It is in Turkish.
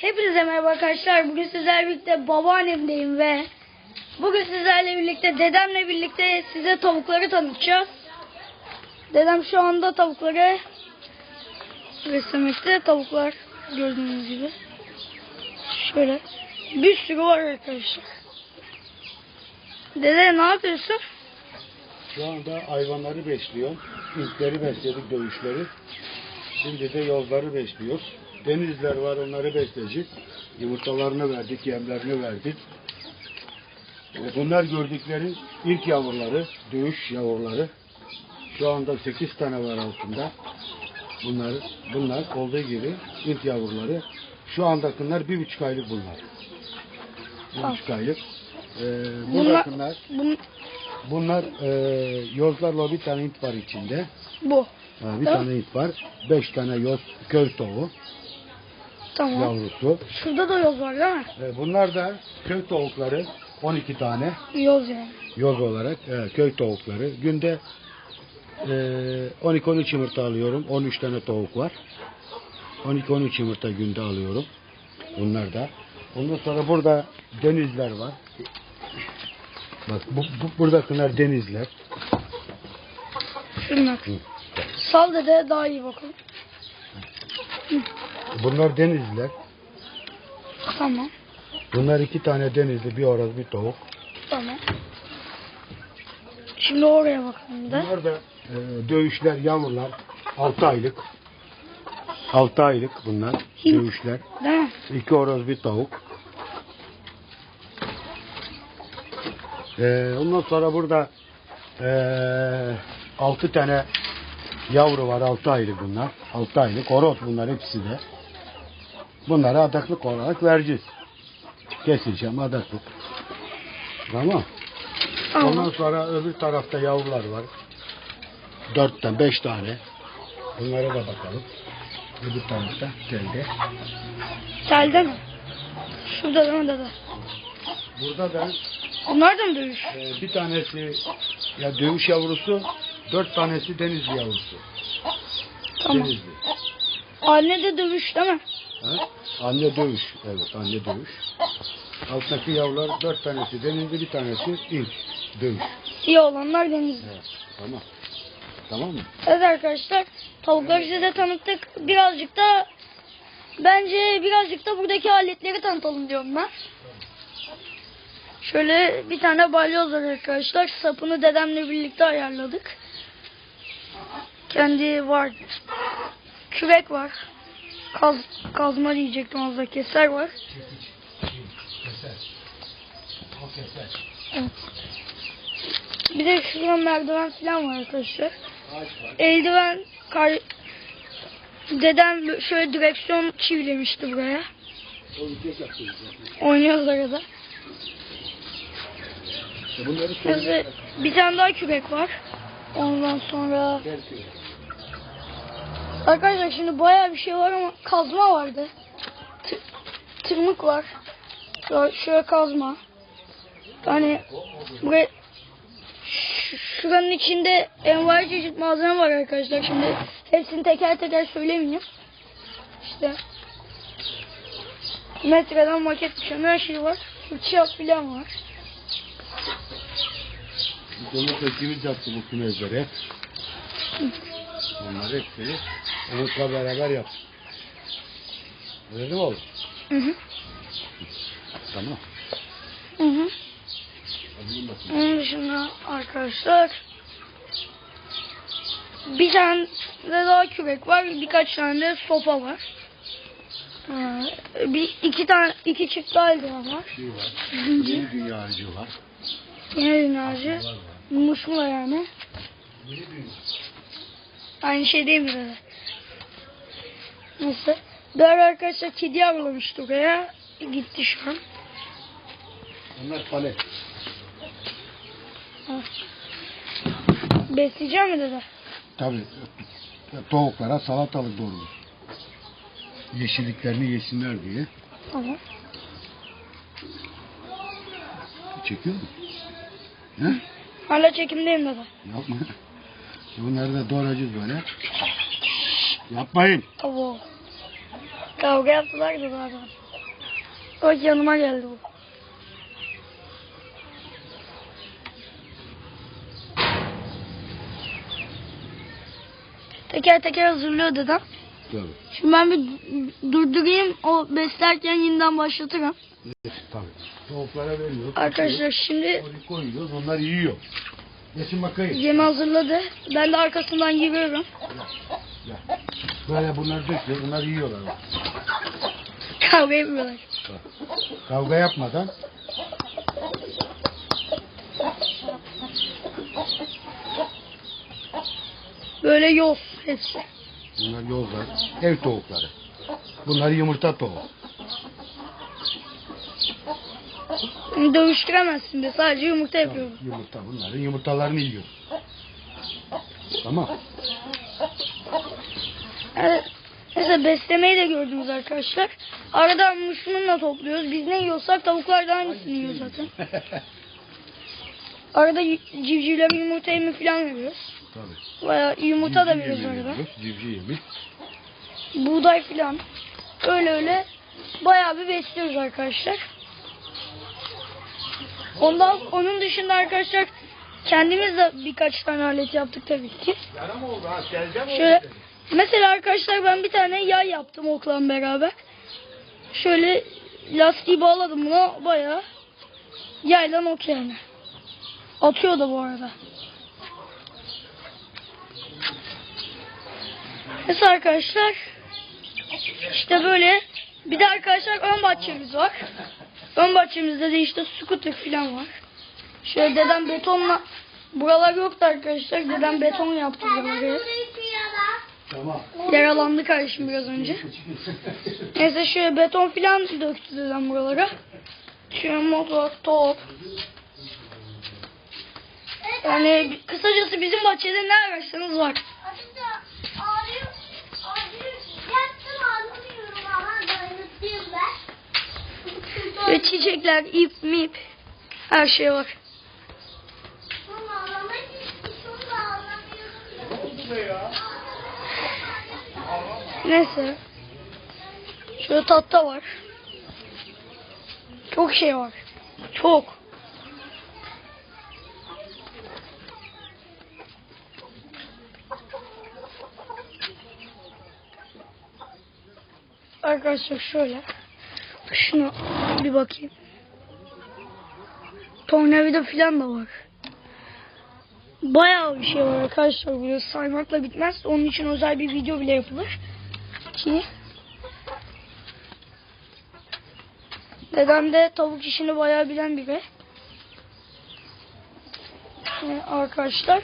Hepinize merhaba arkadaşlar. Bugün sizlerle birlikte babaannemdeyim ve bugün sizlerle birlikte dedemle birlikte size tavukları tanıtacağız. Dedem şu anda tavukları beslemekte. Tavuklar gördüğünüz gibi. Şöyle bir sürü var arkadaşlar. Dede ne yapıyorsun? Şu anda hayvanları besliyor. İlkleri besledik dövüşleri. Şimdi de yozları besliyoruz. Denizler var onları besleyeceğiz. Yumurtalarını verdik, yemlerini verdik. E, Bunlar gördüklerin ilk yavruları, dövüş yavruları. Şu anda 8 tane var altında. Bunlar, bunlar olduğu gibi ilk yavruları. Şu andakiler bir buçuk aylık bunlar. Bir buçuk aylık. Ee, Bunlar, buradakiler bun, Bunlar e, yozlarla bir tane int var içinde. bu. Ha, bir tane int var. Beş tane yoz köy tavuğu Tamam. yavrusu. Şurada da yoz var değil mi? E, bunlar da köy tavukları 12 tane Yoz yani. yoz olarak e, köy tavukları. Günde e, 12-13 yumurta alıyorum. 13 tane tavuk var. 12-13 yumurta günde alıyorum. Bunlar da. Ondan sonra burada denizler var. Bak bu, bu buradakiler denizler. Şunlar. Sal dede daha iyi bakalım. Bunlar denizler. Tamam. Bunlar iki tane denizli, bir horoz, bir tavuk. Tamam. Şimdi oraya bakalım da. Bunlar da e, dövüşler, yavrular. 6 aylık. 6 aylık bunlar. Hint. Dövüşler. Değil mi? İki horoz, bir tavuk. E, ondan sonra burada e, 6 tane yavru var. 6 aylık bunlar. 6 aylık. Horoz bunlar hepsi de. Bunları adaklık olarak vereceğiz. Keseceğim adaklık. Tamam. Ondan sonra öbür tarafta yavrular var. Dört tane, beş tane. Bunlara da bakalım. Öbür tarafta telde. Telde mi? Şurada mi dede? Burada da Bunlar da mı dövüş? e, bir tanesi ya dövüş yavrusu, dört tanesi deniz yavrusu. Tamam. Denizli. Anne de dövüş değil mi? Ha? Anne dövüş. Evet anne dövüş. Alttaki yavrular dört tanesi denizli, bir tanesi ilk dövüş. Siyah olanlar denizli. Evet. Tamam. Tamam mı? Evet arkadaşlar tavukları size tanıttık. Birazcık da bence birazcık da buradaki aletleri tanıtalım diyorum ben. Şöyle bir tane balyoz var arkadaşlar. Sapını dedemle birlikte ayarladık. Kendi var. Kürek var. Kaz, kazma diyecektim az da keser var. Bir de şurada merdiven falan var arkadaşlar. Eldiven kar... Dedem şöyle direksiyon çivilemişti buraya. Oynuyoruz arada. Bunları bir tane daha kürek var. Ondan sonra arkadaşlar şimdi bayağı bir şey var ama kazma vardı. Tı- tırmık var. Şöyle, kazma. Yani buraya şuranın içinde envai çeşit malzeme var arkadaşlar. Şimdi hepsini teker teker söylemeyeyim. İşte metreden maket düşen her şey var. Fırça falan var. Bunu tekimiz yaptı bu kümezlere. Onlar hepsini Umut'la beraber yaptık. Öyle mi oğlum? Hı hı. Tamam. Hı hı. Onun dışında arkadaşlar bir tane de daha kürek var. Birkaç tane de sopa var. Ee, bir iki tane iki çift eldiven var. Şey var. Yeni dünya harcı var. Yine enerji. Musmula yani. Yeni dünya. Aynı şey değil mi? Neyse. Değerli arkadaşlar kedi yavrulamıştı oraya. Gitti şu an. Onlar palet. Ha. Besleyeceğim mi dede? Tabii. Tavuklara salatalık doğrudur. Yeşilliklerini yesinler diye. Tamam. Çekiyor mu? He? Hala çekimdeyim dede. Yapma. Bunları da doğrayacağız böyle. Yapmayın. Abo. Kavga yaptılar da zaten. Bak yanıma geldi bu. Teker teker hazırlıyor dedem. Tabii. Şimdi ben bir durdurayım. O beslerken yeniden başlatırım. Tabii. Tavuklara veriyoruz. Arkadaşlar şimdi koyuyoruz. Onlar yiyor. Geçin bakayım. yemi hazırladı. Ben de arkasından giriyorum. Gel. Böyle bunları döküyor. Bunlar yiyorlar. Kavga yapıyorlar. Kavga yapmadan Böyle yoz hepsi. bunlar yozlar. Ev tavukları. Bunlar yumurta tavuğu. Dövüştüremezsin de sadece yumurta yapıyorum. Yumurta. Bunların yumurtalarını yiyoruz. Tamam. Mesela beslemeyi de gördünüz arkadaşlar. Arada muşmunla topluyoruz. Biz ne yiyorsak tavuklar da aynısını yiyor zaten. Arada civcivlere yumurta yemi falan veriyoruz. Tabii. Bayağı yumurta da Civciv veriyoruz yemi arada. veriyoruz, Civciv yemi. Buğday falan. Öyle öyle bayağı bir besliyoruz arkadaşlar. Ondan onun dışında arkadaşlar kendimiz de birkaç tane alet yaptık tabii ki. Şöyle mesela arkadaşlar ben bir tane yay yaptım okla beraber. Şöyle lastiği bağladım buna bayağı yaylan ok yani. Atıyor da bu arada. Mesela arkadaşlar işte böyle bir de arkadaşlar ön bahçemiz var. Ön bahçemizde de işte scooter falan var. Şöyle dedem betonla buralar yoktu arkadaşlar. Dedem beton yaptı buraları. Tamam. Yaralandı kardeşim biraz önce. Neyse şöyle beton falan döktü dedem buralara. Şöyle motor, top. Yani kısacası bizim bahçede ne ararsanız var. Aslında ağrıyor, ağrıyor. Yattım ağlamıyorum ama dayanıklıyım ben. Ve çiçekler, ip, mip. Her şey var. Da ağlamıyorum. Neyse. Şöyle tahta var. Çok şey var. Çok. Arkadaşlar şöyle. Şunu bir bakayım. Tornavida falan da var. Bayağı bir şey var arkadaşlar. Böyle saymakla bitmez. Onun için özel bir video bile yapılır. Ki Dedem de tavuk işini bayağı bilen biri. Ee, arkadaşlar.